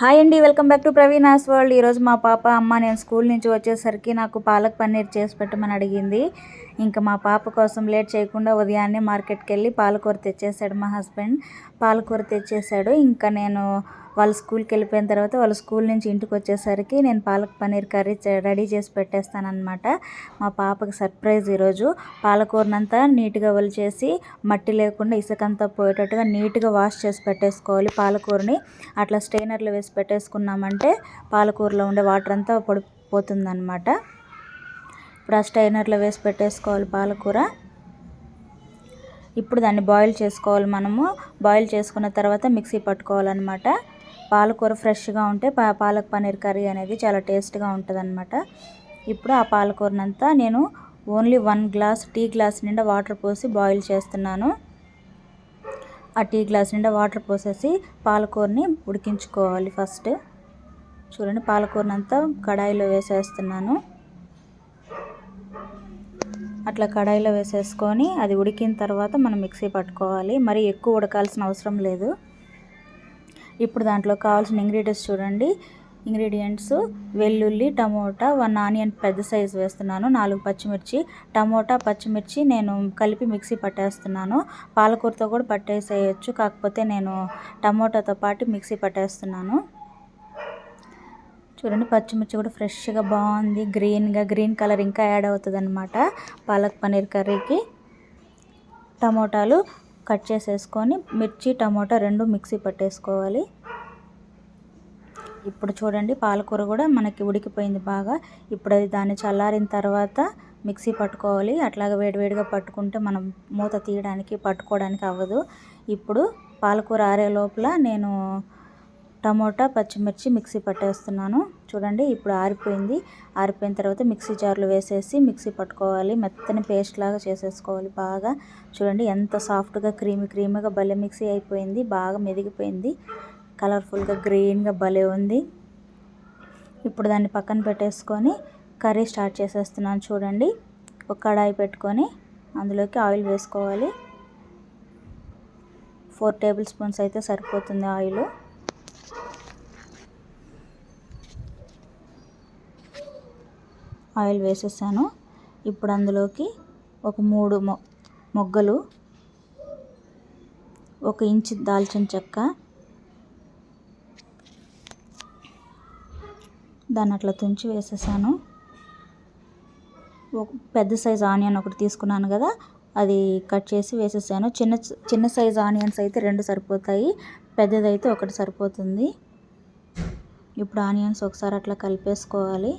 Hi అండి welcome back to Praveena's world. ఈరోజు మా పాప అమ్మ నేను స్కూల్ నుంచి వచ్చేసరికి నాకు పాలక్ పన్నీర్ చేసి పెట్టమని అడిగింది. ఇంకా మా పాప కోసం లేట్ చేయకుండా ఉదయాన్నే మార్కెట్కి వెళ్ళి పాలకూర తెచ్చేసాడు మా హస్బెండ్. పాలకూర తెచ్చేసాడు. ఇంకా నేను వాళ్ళు స్కూల్కి వెళ్ళిపోయిన తర్వాత వాళ్ళ స్కూల్ నుంచి ఇంటికి వచ్చేసరికి నేను పాలక్ పన్నీర్ కర్రీ రెడీ చేసి పెట్టేస్తానమాట మా పాపకి సర్ప్రైజ్ ఈరోజు. పాలకూరనంతా నీట్గా వలిచేసి మట్టి లేకుండా ఇసుకంతా పోయేటట్టుగా నీట్గా వాష్ చేసి పెట్టేసుకోవాలి పాలకూరని. అట్లా స్ట్రైనర్లు వేసి పెట్టేసుకున్నామంటే పాలకూరలో ఉండే వాటర్ అంతా పడిపోతుందన్నమాట ఇప్పుడు ఆ స్ట్రైనర్లో వేసి పెట్టేసుకోవాలి పాలకూర. ఇప్పుడు దాన్ని బాయిల్ చేసుకోవాలి మనము. బాయిల్ చేసుకున్న తర్వాత మిక్సీ పట్టుకోవాలన్నమాట. పాలకూర ఫ్రెష్గా ఉంటే పా పాలక్ పన్నీర్ కర్రీ అనేది చాలా టేస్ట్గా ఉంటుందన్నమాట. ఇప్పుడు ఆ పాలకూరనంతా నేను only one glass tea glass నిండా వాటర్ పోసి బాయిల్ చేస్తున్నాను. ఆ టీ గ్లాస్ నిండా వాటర్ పోసేసి పాలకూరని ఉడికించుకోవాలి ఫస్ట్. చూడండి పాలకూరనంతా కడాయిలో వేసేస్తున్నాను. అట్లా కడాయిలో వేసేసుకొని అది ఉడికిన తర్వాత మనం మిక్సీ పట్టుకోవాలి. మరి ఎక్కువ ఉడకాల్సిన అవసరం లేదు. ఇప్పుడు దాంట్లో కావాల్సిన ఇంగ్రీడియంట్స్ చూడండి. ఇంగ్రీడియంట్స్ వెల్లుల్లి టమోటా వన్ ఆనియన్ పెద్ద సైజు వేస్తున్నాను. నాలుగు పచ్చిమిర్చి టమోటా పచ్చిమిర్చి నేను కలిపి మిక్సీ పట్టేస్తున్నాను. పాలకూరతో కూడా పట్టేసేయచ్చు. కాకపోతే నేను టమోటాతో పాటు మిక్సీ పట్టేస్తున్నాను. చూడండి పచ్చిమిర్చి కూడా ఫ్రెష్గా బాగుంది. గ్రీన్గా గ్రీన్ కలర్ ఇంకా యాడ్ అవుతుంది అనమాట పాలక్ పన్నీర్ కర్రీకి టమోటాలు కట్ చేసేసుకొని మిర్చి టమోటా రెండు మిక్సీ పట్టేసుకోవాలి. ఇప్పుడు చూడండి పాలకూర కూడా మనకి ఉడికిపోయింది బాగా. ఇప్పుడు అది దాన్ని చల్లారిన తర్వాత మిక్సీ పట్టుకోవాలి. అట్లాగే వేడివేడిగా పట్టుకుంటే మనం మూత తీయడానికి పట్టుకోవడానికి అవ్వదు. ఇప్పుడు పాలకూర ఆరే లోపల నేను టమోటా పచ్చిమిర్చి మిక్సీ పట్టేస్తున్నాను. చూడండి ఇప్పుడు ఆరిపోయింది. ఆరిపోయిన తర్వాత మిక్సీ జార్లో వేసేసి మిక్సీ పట్టుకోవాలి. మెత్తని పేస్ట్ లాగా చేసేసుకోవాలి బాగా. చూడండి ఎంత సాఫ్ట్గా క్రీమీ క్రీమీగా భలే మిక్సీ అయిపోయింది. బాగా మెదిగిపోయింది. కలర్ఫుల్గా గ్రీన్గా భలే ఉంది. ఇప్పుడు దాన్ని పక్కన పెట్టేసుకొని కర్రీ స్టార్ట్ చేసేస్తున్నాను చూడండి. ఒక కడాయి పెట్టుకొని అందులోకి ఆయిల్ వేసుకోవాలి. ఫోర్ టేబుల్ స్పూన్స్ అయితే సరిపోతుంది ఆయిల్. ఆయిల్ వేసేసాను. ఇప్పుడు అందులోకి ఒక మూడు మొ మొగ్గలు ఒక ఇంచు దాల్చిన చెక్క దాన్ని అట్లా తుంచి వేసేసాను. ఒక పెద్ద సైజ్ ఆనియన్ ఒకటి తీసుకున్నాను కదా అది కట్ చేసి వేసేసాను. చిన్న చిన్న సైజ్ ఆనియన్స్ అయితే రెండు సరిపోతాయి పెద్దదైతే ఒకటి సరిపోతుంది. ఇప్పుడు ఆనియన్స్ ఒకసారి అట్లా కలిపేసుకోవాలి.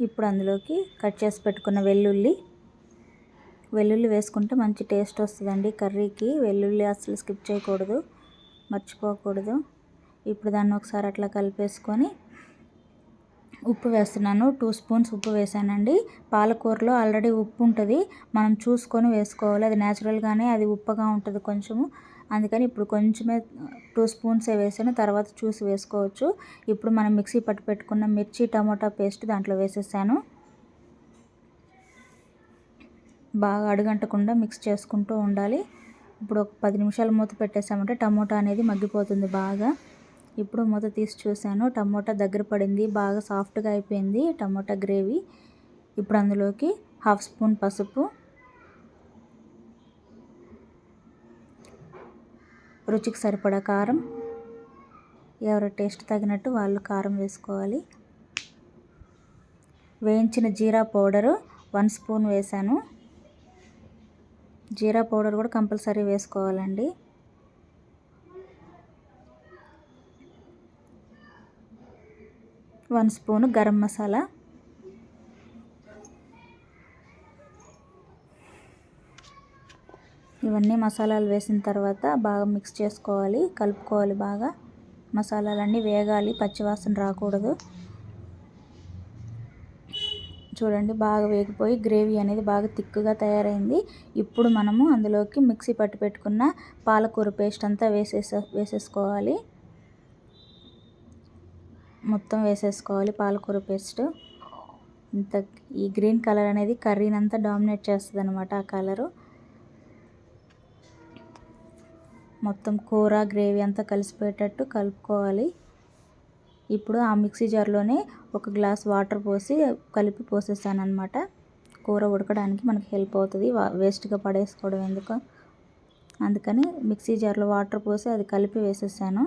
ఇప్పుడు అందులోకి కట్ చేసి పెట్టుకున్న వెల్లుల్లి. వెల్లుల్లి వేసుకుంటే మంచి టేస్ట్ వస్తుందండి. కర్రీకి వెల్లుల్లి అసలు స్కిప్ చేయకూడదు మర్చిపోకూడదు. ఇప్పుడు దాన్ని ఒకసారి అట్లా కలిపేసుకొని ఉప్పు వేస్తున్నాను. టూ స్పూన్స్ ఉప్పు వేసానండి. పాలకూరలో ఆల్రెడీ ఉప్పు ఉంటుంది. మనం చూసుకొని వేసుకోవాలి. అది న్యాచురల్గానే అది ఉప్పగా ఉంటుంది కొంచెము. అందుకని ఇప్పుడు కొంచెమే టూ స్పూన్సే వేసాను తర్వాత చూసి వేసుకోవచ్చు. ఇప్పుడు మనం మిక్సీ పట్టు పెట్టుకున్న మిర్చి టమోటా పేస్ట్ దాంట్లో వేసేసాను. బాగా అడుగంటకుండా మిక్స్ చేసుకుంటూ ఉండాలి. ఇప్పుడు ఒక పది నిమిషాలు మూత పెట్టేసామంటే టమోటా అనేది మగ్గిపోతుంది బాగా. ఇప్పుడు మూత తీసి చూశాను. టమోటా దగ్గర పడింది బాగా సాఫ్ట్గా అయిపోయింది టమోటా గ్రేవీ. ఇప్పుడు అందులోకి హాఫ్ స్పూన్ పసుపు రుచికి సరిపడా కారం ఎవరి టేస్ట్ తగినట్టు వాళ్ళు కారం వేసుకోవాలి. వేయించిన జీరా పౌడరు వన్ స్పూన్ వేసాను. జీరా పౌడర్ కూడా కంపల్సరీ వేసుకోవాలండి. One spoon garam masala. ఇవన్నీ మసాలాలు వేసిన తర్వాత బాగా మిక్స్ చేసుకోవాలి కలుపుకోవాలి బాగా. మసాలాలన్నీ వేగాలి పచ్చివాసన రాకూడదు. చూడండి బాగా వేగిపోయి గ్రేవీ అనేది బాగా థిక్గా తయారైంది. ఇప్పుడు మనము అందులోకి మిక్సీ పట్టి పెట్టుకున్న పాలకూర పేస్ట్ అంతా వేసేసే వేసేసుకోవాలి. మొత్తం వేసేసుకోవాలి పాలకూర పేస్ట్. ఇంత ఈ గ్రీన్ కలర్ అనేది కర్రీని అంతా డామినేట్ చేస్తుంది అనమాట ఆ కలరు. మొత్తం కూర గ్రేవీ అంతా కలిసిపోయేటట్టు కలుపుకోవాలి. ఇప్పుడు ఆ మిక్సీ జార్లోనే ఒక గ్లాస్ వాటర్ పోసి కలిపి పోసేసాను అనమాట కూర ఉడకడానికి మనకి హెల్ప్ అవుతుంది. వేస్ట్గా పడేసుకోవడం ఎందుకు? అందుకని మిక్సీ జార్లో వాటర్ పోసి అది కలిపి వేసేసాను.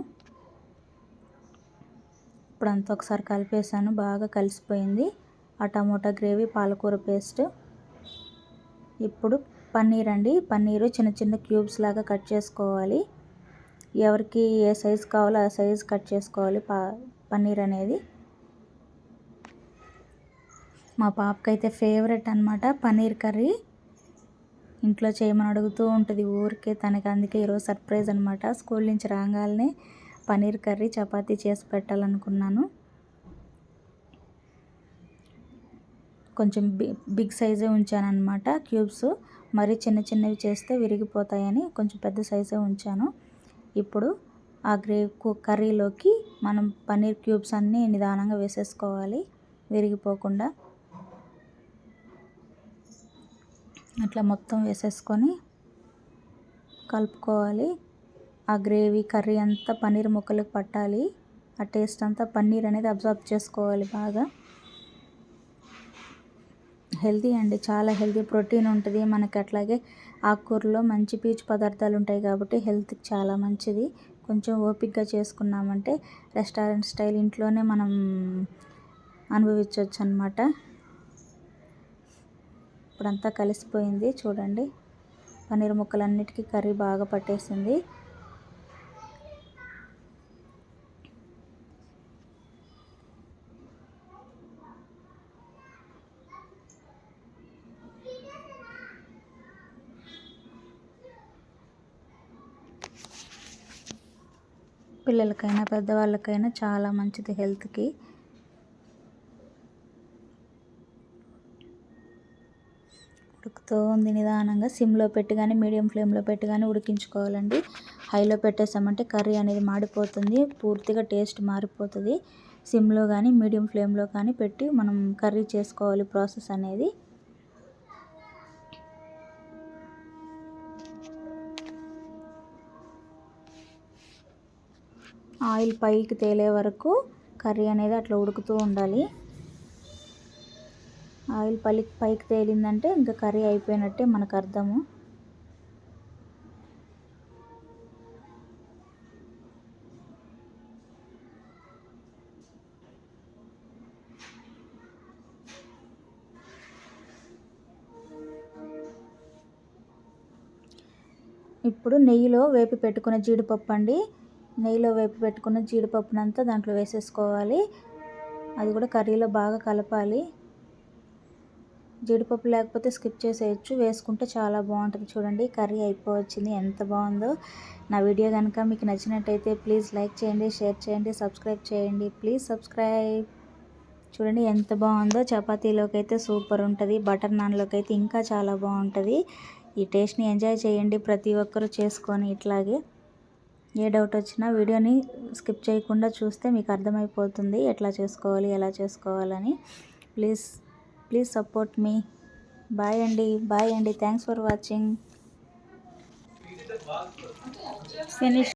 ఇప్పుడు అంతా ఒకసారి కలిపేసాను. బాగా కలిసిపోయింది. ఆ టమోటా గ్రేవీ పాలకూర పేస్ట్. ఇప్పుడు పన్నీర్ అండి పన్నీరు చిన్న చిన్న క్యూబ్స్ లాగా కట్ చేసుకోవాలి. ఎవరికి ఏ సైజు కావాలో ఆ సైజు కట్ చేసుకోవాలి పా పన్నీర్ అనేది. మా పాపకైతే ఫేవరెట్ అనమాట పన్నీర్ కర్రీ. ఇంట్లో చేయమని అడుగుతూ ఉంటుంది ఊరికే తనకి అందుకే ఈరోజు సర్ప్రైజ్ అనమాట స్కూల్ నుంచి రాగానే పన్నీర్ కర్రీ చపాతీ చేసి పెట్టాలనుకున్నాను. కొంచెం బిగ్ సైజే ఉంచాను అనమాట క్యూబ్స్. మరీ చిన్న చిన్నవి చేస్తే విరిగిపోతాయని కొంచెం పెద్ద సైజే ఉంచాను. ఇప్పుడు ఆ గ్రే కర్రీలోకి మనం పన్నీర్ క్యూబ్స్ అన్నీ నిదానంగా వేసేసుకోవాలి. విరిగిపోకుండా అట్లా మొత్తం వేసేసుకొని కలుపుకోవాలి. ఆ గ్రేవీ కర్రీ అంతా పన్నీర్ ముక్కలకు పట్టాలి. ఆ టేస్ట్ అంతా పన్నీర్ అనేది అబ్జర్వ్ చేసుకోవాలి బాగా. హెల్తీ అండి చాలా హెల్తీ. ప్రోటీన్ ఉంటుంది. మనకి అట్లాగే ఆకుకూరలో మంచి పీచు పదార్థాలు ఉంటాయి కాబట్టి హెల్త్కి చాలా మంచిది. కొంచెం ఓపిక్గా చేసుకున్నామంటే రెస్టారెంట్ స్టైల్ ఇంట్లోనే మనం అనుభవించవచ్చు అనమాట ఇప్పుడంతా కలిసిపోయింది. చూడండి పన్నీర్ ముక్కలన్నిటికీ కర్రీ బాగా పట్టేసింది. పిల్లలకైనా పెద్దవాళ్ళకైనా చాలా మంచిది హెల్త్కి. ఉడుకుతూ ఉంది నిదానంగా. సిమ్లో పెట్టి కానీ మీడియం ఫ్లేమ్లో పెట్టి కానీ ఉడికించుకోవాలండి. హైలో పెట్టేసామంటే కర్రీ అనేది మాడిపోతుంది. పూర్తిగా టేస్ట్ మారిపోతుంది. సిమ్లో కానీ మీడియం ఫ్లేమ్లో కానీ పెట్టి మనం కర్రీ చేసుకోవాలి ప్రాసెస్ అనేది. ఆయిల్ పైకి తేలే వరకు కర్రీ అనేది అట్లా ఉడుకుతూ ఉండాలి. ఆయిల్ పలి పైకి తేలిందంటే ఇంకా కర్రీ అయిపోయినట్టే మనకు అర్థము. ఇప్పుడు నెయ్యిలో వేపి పెట్టుకున్న జీడిపప్పు అండి. నెయ్యిలో వేపి పెట్టుకున్న జీడిపప్పునంతా దాంట్లో వేసేసుకోవాలి. అది కూడా కర్రీలో బాగా కలపాలి. జీడిపప్పు లేకపోతే స్కిప్ చేసేయచ్చు. వేసుకుంటే చాలా బాగుంటుంది చూడండి. కర్రీ అయిపోవచ్చింది. ఎంత బాగుందో. నా వీడియో కనుక మీకు నచ్చినట్టయితే ప్లీజ్ లైక్ చేయండి షేర్ చేయండి సబ్స్క్రైబ్ చేయండి. Please subscribe. చూడండి ఎంత బాగుందో. చపాతీలోకి అయితే సూపర్ ఉంటుంది. బటర్ నాన్లోకి అయితే ఇంకా చాలా బాగుంటుంది. ఈ టేస్ట్ని ఎంజాయ్ చేయండి. ప్రతి ఒక్కరూ చేసుకొని ఇట్లాగే. ఏ డౌట్ వచ్చినా వీడియోని స్కిప్ చేయకుండా చూస్తే మీకు అర్థమైపోతుంది ఎట్లా చేసుకోవాలి ఎలా చేసుకోవాలని. Please please support me. Bye అండి బాయ్ అండి. Thanks for watching. ఫినిష్.